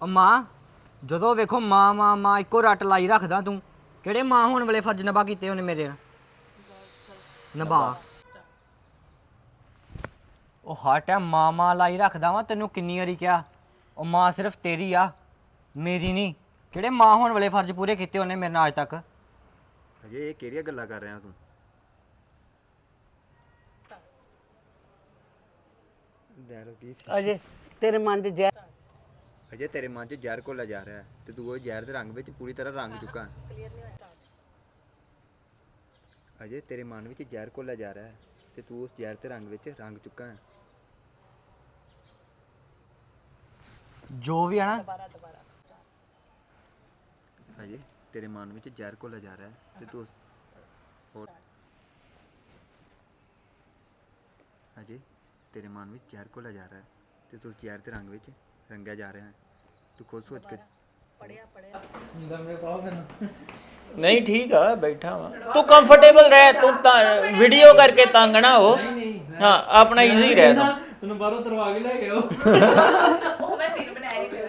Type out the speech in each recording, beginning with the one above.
ਉਹ ਮਾਂ ਜਦੋਂ ਵੇਖੋ ਮਾਂ ਮਾਂ ਮਾਂ ਇੱਕੋ ਰੱਟ ਲਾਈ ਰੱਖਦਾ ਤੂੰ ਕਿਹੜੇ ਮਾਂ ਹੋਣ ਵਾਲੇ ਫਰਜ਼ ਨਿਭਾ ਕੀਤੇ ਉਹਨੇ ਮੇਰੇ ਨਾਲ? ਨਿਭਾ। ਉਹ ਹਰ ਟਾਈਮ ਮਾਂ ਮਾਂ ਲਾਈ ਰੱਖਦਾ ਵਾਂ ਤੈਨੂੰ ਕਿੰਨੀ ਵਾਰੀ ਕਿਹਾ? ਉਹ ਮਾਂ ਸਿਰਫ ਤੇਰੀ ਆ ਮੇਰੀ ਨਹੀਂ। ਕਿਹੜੇ ਮਾਂ ਹੋਣ ਵਾਲੇ ਫਰਜ਼ ਪੂਰੇ ਕੀਤੇ ਉਹਨੇ ਮੇਰੇ ਨਾਲ ਅੱਜ ਤੱਕ? ਅਜੇ ਇਹ ਕਿਹੜੀਆਂ ਗੱਲਾਂ ਕਰ ਰਿਹਾ ਤੂੰ? ਦੈਰੋ ਕੀ ਅਜੇ ਤੇਰੇ ਮਨ 'ਚ ਜ਼ਹਿਰ ਅਜੇ ਤੇਰੇ ਮਨ 'ਚ ਜ਼ਹਿਰ ਘੋਲਾ ਜਾ ਰਿਹਾ ਹੈ ਤੇ ਤੂੰ ਉਹ ਜ਼ਹਿਰ ਦੇ ਰੰਗ ਵਿੱਚ ਪੂਰੀ ਤਰ੍ਹਾਂ ਰੰਗ ਚੁੱਕਾ। ਹੈ ਅਜੇ ਤੇਰੇ ਮਨ ਵਿੱਚ ਜ਼ਹਿਰ ਘੋਲਾ ਜਾ ਰਿਹਾ ਹੈ ਤੇ ਤੂੰ ਉਸ ਜ਼ਹਿਰ ਦੇ ਰੰਗ ਵਿੱਚ ਰੰਗ ਚੁੱਕਾ ਹੈ। ਜੋ ਵੀ ਆ ਨਾ। ਅਜੇ ਤੇਰੇ ਮਨ ਵਿੱਚ ਜ਼ਹਿਰ ਘੋਲਾ ਜਾ ਰਿਹਾ ਹੈ ਤੇ ਤੂੰ ਉਸ ਹੋਰ ਅਜੇ ਤੇਰੇ ਮਨ ਵਿੱਚ ਜ਼ਹਿਰ ਘੋਲਾ ਜਾ ਰਿਹਾ ਹੈ ਤੇ ਤੂੰ ਉਸ ਜ਼ਹਿਰ ਦੇ ਰੰਗ ਵਿੱਚ ਰੰਗਿਆ ਜਾ ਰਿਹਾ ਹੈ। ਤੂੰ ਖੁਦ ਸੋਚ ਕੇ ਨਹੀਂ ਠੀਕ ਆ ਬੈਠਾ ਵਾ। ਤੂੰ ਕੰਫਰਟੇਬਲ ਰਹਿ ਤੂੰ ਤਾਂ ਵੀਡੀਓ ਕਰਕੇ ਤੰਗ ਨਾ ਹੋ ਹਾਂ ਆਪਣਾ ਈਜ਼ੀ ਰਹਿ ਤੂੰ। ਤੈਨੂੰ ਬਾਹਰੋਂ ਤਰਵਾ ਕੇ ਲੈ ਕੇ ਆਓ ਉਹ ਮੈਂ ਸੀਨ ਬਣਾਇਆ ਹੀ ਫਿਰ।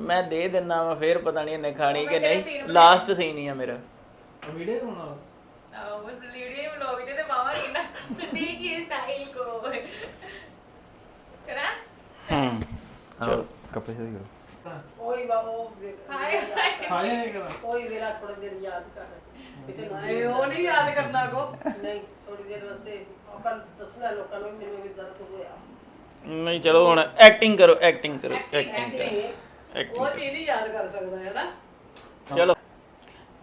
ਮੈਂ ਦੇ ਦਿੰਨਾ ਵਾ ਫੇਰ ਪਤਾ ਨਹੀਂ ਇਹਨੇ ਖਾਣੀ ਕਿ ਨਹੀਂ। ਲਾਸਟ ਸੀਨ ਹੀ ਆ ਮੇਰਾ। ਵੀਡੀਓ ਆਹ ਉਹ ਵੀਡੀਓ ਵਲੌਗ ਤੇ ਪਾਵਾਂ ਨਹੀਂ ਨਾ। ਦੇਖੀਏ ਸਟਾਈਲ ਕੋ ਕਰਾ ਹੂੰ ਕੱਪੜੇ ਸਹੀ ਕਰੋ ਓਏ ਬਾਬੋ ਹਾਏ ਹਾਏ। ਹਾਏ ਵੇਲਾ ਥੋੜੀ ਦੇਰ ਯਾਦ ਕਰ। ਕਿਤੇ ਹਾਏ, ਉਹ ਨਹੀਂ ਯਾਦ ਕਰਨਾ ਕੋ। ਨਹੀਂ ਥੋੜੀ ਦੇਰ ਵਾਸਤੇ ਅਕਲ ਦੱਸਣਾ ਲੋਕਾਂ ਨੂੰ ਵੀ ਮੈਨੂੰ ਵੀ ਦਰਦ ਹੋਇਆ। ਨਹੀਂ ਚਲੋ ਹੁਣ ਐਕਟਿੰਗ ਕਰੋ ਐਕਟਿੰਗ ਕਰੋ ਐਕਟਿੰਗ ਕਰੋ ਉਹ ਚੀਜ਼ ਨਹੀਂ ਯਾਦ ਕਰ ਸਕਦਾ ਹੈ ਨਾ? ਚਲੋ।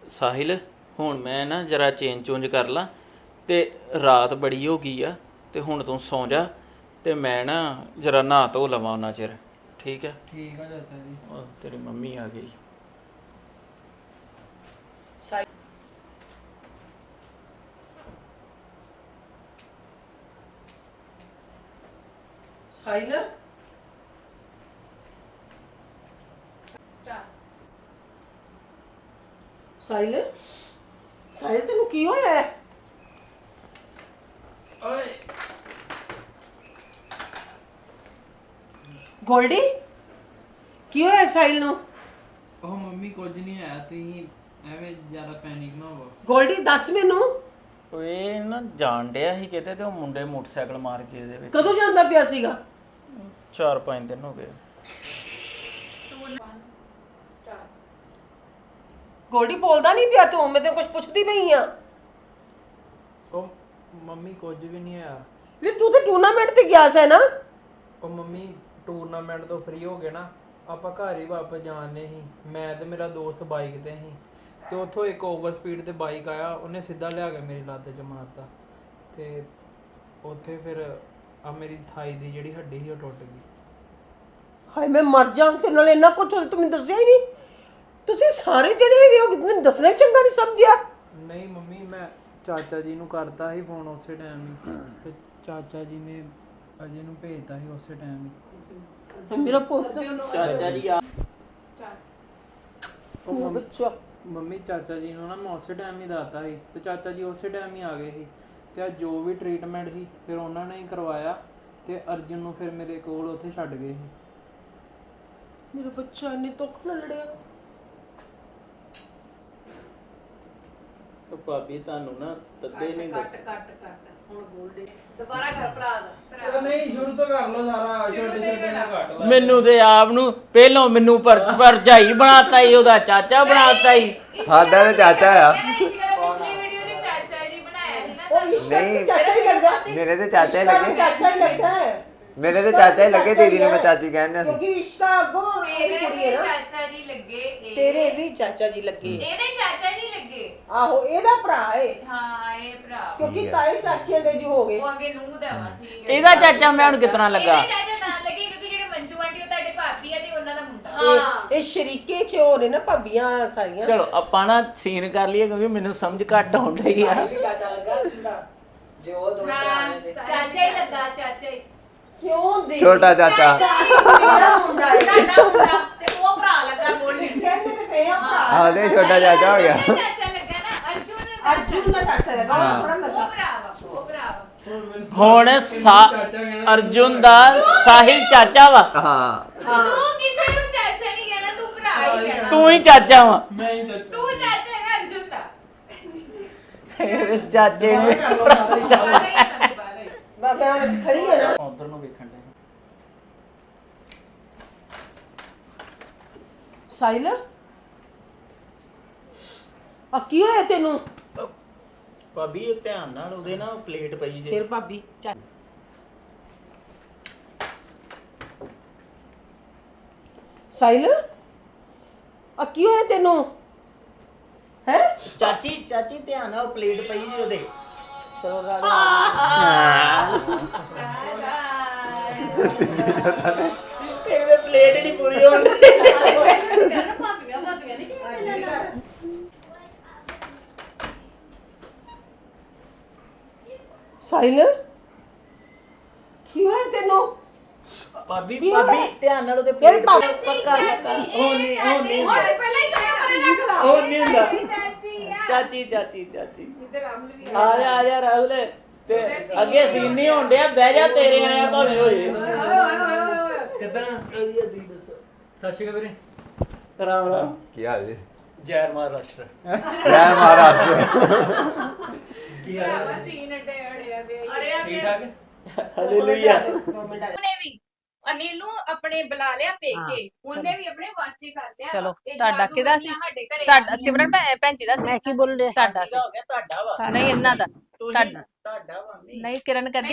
ਸਾਹਿਲ ਹੁਣ ਮੈਂ ਨਾ ਜਰਾ ਚੇਂਜ ਚੂੰਜ ਕਰ ਲਾਂ ਤੇ ਰਾਤ ਬੜੀ ਹੋ ਗਈ ਆ ਤੇ ਹੁਣ ਤੂੰ ਸੌਂ ਜਾ ਤੇ ਮੈਂ ਨਾ ਜਰਾ ਨਹਾ ਧੋ ਲਵਾਂ ਉਹਨਾਂ ਚਿਰ। ਠੀਕ ਹੈ? ਠੀਕ ਆ ਚਾਚਾ ਜੀ। ਉਹ ਤੇਰੀ ਮੰਮੀ ਆ ਗਈ। ਸਾਈ ਸਾਈਲ ਸਾਈਲ ਸਾਈਲ ਤੈਨੂੰ ਕੀ ਹੋਇਆ ਹੈ? ਓਏ। ਗੋਲਡੀ? ਕੀ ਹੋਇਆ ਸਾਈਲ ਨੂੰ? ਉਹ ਮੰਮੀ ਕੁਝ ਨਹੀਂ ਆਇਆ ਤੁਸੀਂ ਐਵੇਂ ਜ਼ਿਆਦਾ ਪੈਨਿਕ ਨਾ ਹੋਵੋ। ਗੋਲਡੀ ਦੱਸ ਮੈਨੂੰ। ਓਏ ਨਾ ਜਾਣ ਡਿਆ ਸੀ ਕਿਤੇ ਤੇ ਉਹ ਮੁੰਡੇ ਮੋਟਰਸਾਈਕਲ ਮਾਰ ਕੇ ਇਹਦੇ ਵਿੱਚ। ਕਦੋਂ ਜਾਂਦਾ ਪਿਆ ਸੀਗਾ? 4-5 ਦਿਨ ਹੋ ਗਏ। ਗੋਲਡੀ ਬੋਲਦਾ ਨਹੀਂ ਪਿਆ ਤੂੰ ਮੈਂ ਤੈਨੂੰ ਕੁਝ ਪੁੱਛਦੀ ਪਈ ਆ। ਉਹ ਮੰਮੀ ਕੁਝ ਵੀ ਨਹੀਂ ਆਇਆ ਵੀ ਤੂੰ ਤਾਂ ਟੂਰਨਾਮੈਂਟ ਤੇ ਗਿਆ ਸੈ ਨਾ। ਉਹ ਮੰਮੀ ਟੂਰਨਾਮੈਂਟ ਤੋਂ ਫ੍ਰੀ ਹੋ ਗਏ ਨਾ ਆਪਾਂ ਘਰ ਹੀ ਵਾਪਸ ਜਾਣੇ ਸੀ। ਮੈਂ ਤੇ ਮੇਰਾ ਦੋਸਤ ਬਾਈਕ ਤੇ ਸੀ। ਤੇ ਉੱਥੋਂ ਇੱਕ ਓਵਰ ਸਪੀਡ ਤੇ ਬਾਈਕ ਆਇਆ ਉਹਨੇ ਸਿੱਧਾ ਲਿਆ ਕੇ ਮੇਰੀ ਲੱਤ 'ਚ ਮਾਰਤਾ। ਤੇ ਉੱਥੇ ਫਿਰ ਆ ਮੇਰੀ ਥਾਈ ਦੀ ਜਿਹੜੀ ਹੱਡੀ ਸੀ ਉਹ ਟੁੱਟ ਗਈ। ਹਾਏ ਮੈਂ ਮਰ ਜਾਂ ਤੇ ਨਾਲ ਇੰਨਾ ਕੁਝ ਹੋਇਆ ਤੂੰ ਮੈਨੂੰ ਦੱਸਿਆ ਹੀ ਨਹੀਂ। ਤੁਸੀਂ ਸਾਰੇ ਜਿਹੜੇ ਹੈਗੇ ਹੋ ਮੈਨੂੰ ਦੱਸਣਾ ਵੀ ਚੰਗਾ ਨਹੀਂ ਸਮਝਿਆ। ਨਹੀਂ ਮੰਮੀ ਮੈਂ ਚਾਚਾ ਜੀ ਨੂੰ ਕਰਤਾ ਸੀ ਫੋਨ ਉਸੇ ਟਾਈਮ ਹੀ। ਤੇ ਚਾਚਾ ਜੀ ਨੇ ਅਜੇ ਨੂੰ ਭੇਜਤਾ ਸੀ ਉਸੇ ਟਾਈਮ ਹੀ। ਤੇ ਮੇਰਾ ਪੁੱਤ। ਚਾਚਾ ਜੀ ਆ। ਉਹ ਬੱਚਾ ਮੰਮੀ ਚਾਚਾ ਜੀ ਨੂੰ ਨਾ ਮੈਂ ਉਸੇ ਟਾਈਮ ਹੀ ਦੱਸਤਾ ਸੀ ਤੇ ਚਾਚਾ ਜੀ ਉਸੇ ਟਾਈਮ ਹੀ ਆ ਗਏ ਸੀ। ਤੇ ਆ ਜੋ ਵੀ ਟ੍ਰੀਟਮੈਂਟ ਸੀ ਫਿਰ ਉਹਨਾਂ ਨੇ ਹੀ ਕਰਵਾਇਆ ਤੇ ਅਰਜੁਨ ਨੂੰ ਫਿਰ ਮੇਰੇ ਕੋਲ ਉੱਥੇ ਛੱਡ ਗਏ ਸੀ। ਮੇਰਾ ਬੱਚਾ ਇੰਨੇ ਦੁੱਖ ਨਾਲ ਲੜਿਆ। ਭਾਬੀ ਤੁਹਾਨੂੰ ਨਾ ਤੱਦੇ ਨਹੀਂ ਦੱਸ ਕੱਟ ਕੱਟ ਹੁਣ ਗੋਲਡੀ ਦੁਬਾਰਾ ਕਰ ਭਰਾ ਦਾ। ਨਹੀਂ ਸ਼ੁਰੂ ਤੋਂ ਕਰ ਲਓ ਸਾਰਾ ਛੋਟੇ ਛੋਟੇ ਨੂੰ ਕੱਟ ਮੈਨੂੰ ਤੇ ਆਪ ਨੂੰ ਪਹਿਲੋਂ ਮੈਨੂੰ ਪਰ ਭਰਜਾਈ ਬਣਾਤਾ ਈ ਉਹਦਾ ਚਾਚਾ ਬਣਾਤਾ ਈ। ਸਾਡਾ ਤੇ ਚਾਚਾ ਆ। ਇਸ਼ਕਾ ਨੇ ਪਿਛਲੀ ਵੀਡੀਓ ਦੇ ਚਾਚਾ ਜੀ ਬਣਾਇਆ ਸੀ ਨਾ ਉਹ ਇਸ਼ਕਾ ਨਹੀਂ। ਚਾਚਾ ਹੀ ਲੱਗਦਾ। ਮੇਰੇ ਤੇ ਚਾਚਾ ਹੀ ਲੱਗੇ। ਚਾਚਾ ਹੀ ਲੱਗਦਾ ਹੈ। ਮੇਰੇ ਤੇ ਚਾਚਾ ਹੀ ਲੱਗੇ ਦੀਦੀ ਨੂੰ ਮੈਂ ਚਾਚੀ ਕਹਿੰਦਾ ਸੀ। ਕਿਉਂਕਿ ਇਸ਼ਕਾ ਅੱਗੋਂ ਤੇਰੇ ਕੁੜੀ ਵੀ ਹੈ ਨਾ। ਚਾਚਾ ਜੀ ਲੱਗੇ ਇਹ- ਤੇਰੇ ਵੀ ਚਾਚਾ ਜੀ ਲੱਗੇ। ਇਹਦੇ ਚਾਚਾ ਜੀ ਲੱਗੇ। ਆਹੋ ਇਹਦਾ ਭਰਾ ਏ। ਹਾਂ। ਇਹ ਭਰਾ ਕਿਉਂਕਿ ਤਾਏ ਚਾਚੇ ਦੇ ਜੀ ਹੋ ਗਏ। ਉਹ ਅੱਗੇ ਨੂੰ ਦਾ ਵਾ ਠੀਕ ਹੈ। ਇਹਦਾ ਚਾਚਾ ਮੈਂ ਹੁਣ ਕਿਤਨਾ ਲੱਗਾ। ਇਹਦੇ ਚਾਚਾ ਤਾਂ ਲੱਗੇ ਕਿਉਂਕਿ ਜਿਹੜੇ ਮੰਜੂ ਆਂਟੀ ਉਹ ਤੁਹਾਡੇ ਭਾਬੀ ਆ ਤੇ ਉਹਨਾਂ ਦਾ ਮੁੰਡਾ। ਇਹ- ਇਹ ਸ਼ਰੀਕੇ ਚ ਹੋ ਨੇ ਨਾ ਭਾਬੀਆਂ ਸਾਰੀਆਂ। ਚਲੋ ਆਪਾਂ ਨਾ ਸੀਨ ਕਰ ਲਈਏ ਕਿਉਂਕਿ ਮੈਨੂੰ ਸਮਝ ਘੱਟ ਆਉਣ ਡਈ ਆ। ਚਾਚਾ ਲੱਗਾ ਜਿੰਦਾ। ਜੋ ਦੋ ਹਾਂ ਚਾਚਾ ਹੀ ਲੱਗਾ ਚਾਚਾ ਹੀ। ਕਿਉਂ ਦੇ ਛੋਟਾ ਚਾਚਾ। ਮੇਰਾ ਮੁੰਡਾ ਹੈ। ਤੁਹਾਡਾ ਮੁੰਡਾ ਤੇ ਉਹ ਭਰਾ ਲੱਗਾ ਗੋਲਡੀ ਕਹਿੰਦੇ ਤੇ ਪਏ ਆ ਭਰਾ। ਹਾਂ ਦੇ ਛੋਟਾ ਚਾਚਾ ਹੋ ਗਿਆ। ਅਰਜੁਨ ਅਰਜੁਨ ਦਾ ਚਾਚਾ ਥੋੜਾ ਲੱਗਾ ਭਰਾ ਵਾ ਉਹ ਭਰਾ ਵਾ ਹੁਣ ਸਾ- ਅਰਜੁਨ ਦਾ ਸਾਹਿਲ ਚਾਚਾ ਵਾ ਹਾਂ ਹਾਂ ਤੂੰ ਕਿਸੇ ਨੂੰ ਤੂੰ ਹੀ ਚਾਚਾ ਵਾ ਮੈਂ ਹੀ ਤਾਂ ਤੂੰ ਚਾਚਾ ਹੈਗਾ ਅਰਜੁਨ ਦਾ ਚਾਚੇ ਨੇ ਬਾਹਰ ਹੀ ਆ, ਬਾਹਰ ਹੀ। ਮੈਂ ਮੈਂ ਹੁਣ ਖੜੀ ਹਾਂ ਨਾ ਉਧਰ ਨੂੰ ਵੇਖਣ ਦੇ ਸਾਹਿਲ ਆ ਕੀ ਹੋਇਆ ਤੈਨੂੰ ਭਾਬੀ ਇਹ ਧਿਆਨ ਨਾਲ ਉਹਦੇ ਨਾ ਪਲੇਟ ਪਈ ਜੇ। ਫਿਰ ਭਾਬੀ ਚੱਲ। ਸਾਹਿਲ ਆ ਕੀ ਹੋਇਆ ਤੈਨੂੰ? ਹੈ? ਚਾਚੀ ਚਾਚੀ ਧਿਆਨ ਨਾਲ ਪਲੇਟ ਪਈ ਜੇ ਉਹਦੇ। ਚਲੋ ਰਾਜਾ। ਇਹਦੇ ਪਲੇਟ ਨਹੀਂ ਪੂਰੀ ਹੋਣ। ਸਾਹਿਲ ਕੀ ਹੋਇਆ ਤੈਨੂੰ? ਭਾਬੀ ਕੀ ਹੋਇਆ? ਭਾਬੀ ਧਿਆਨ ਨਾਲ ਉਹਦੇ ਫਿਰ ਪਲੇਟ ਭਾਬੀ ਪੱਕਾ ਉਹ ਨਹੀਂ ਉਹ ਨਹੀਂ ਹੁਣ ਪਹਿਲਾਂ ਹੀ ਕਹਿਆ ਪਰੇ ਰੱਖ ਲਾ। ਉਹ ਨਹੀਂ ਹੁੰਦਾ। ਚਾਚੀ ਚਾਚੀ ਚਾਚੀ ਇੱਧਰ ਵੀ ਆ ਜਾ ਆ ਜਾ ਰਾਹੁਲ। ਤੇ ਅੱਗੇ ਸੀਨ ਨਹੀਂ ਹੋਣ ਡਿਆ। ਬਹਿ ਜਾ ਤੇਰੇ ਆਇਆ ਭਾਵੇਂ ਹੋ ਜੇ। ਕਿਦਾਂ? ਸਤਿ ਸ਼੍ਰੀ ਅਕਾਲ ਵੀਰੇ। ਰਾਮ ਰਾਮ। ਕੀ ਹਾਲ ਜੀ? ਜੈ ਮਹਾਰਾਸ਼ਟਰ। ਜੈ ਮਹਾਰਾਜ ਕੀ ਹਾਲ ਹੈ? ਸੀਨ ਅੱਡੇ ਅੜਿਆ ਪਿਆ ਠੀਕ ਠਾਕ? ਹਾਲੇਲੂਇਆ ਉਹਨੇ ਵੀ ਅਨਿਲ ਨੂੰ ਆਪਣੇ ਬੁਲਾ ਲਿਆ ਪੇਕੇ। ਉਹਨੇ ਵੀ ਆਪਣੇ ਵਾਚੇ ਕਰ ਲਿਆ। ਚਲੋ, ਤੁਹਾਡਾ ਕਿਹਦਾ ਸੀ? ਤੁਹਾਡਾ। ਸਿਮਰਨ ਭੈ- ਭੈਣ ਜੀ ਦਾ ਸੀ? ਮੈਂ ਕੀ ਬੋਲ ਰਿਹਾ ਤੁਹਾਡਾ ਸੀ। ਹੋ ਗਿਆ ਤੁਹਾਡਾ ਵਾ। ਨਹੀਂ ਇਹਨਾਂ ਦਾ। ਤੁਹਾਡਾ। ਤੁਹਾਡਾ ਵਾ। ਨਹੀਂ ਕਿਰਨ ਕਹਿੰਦੀ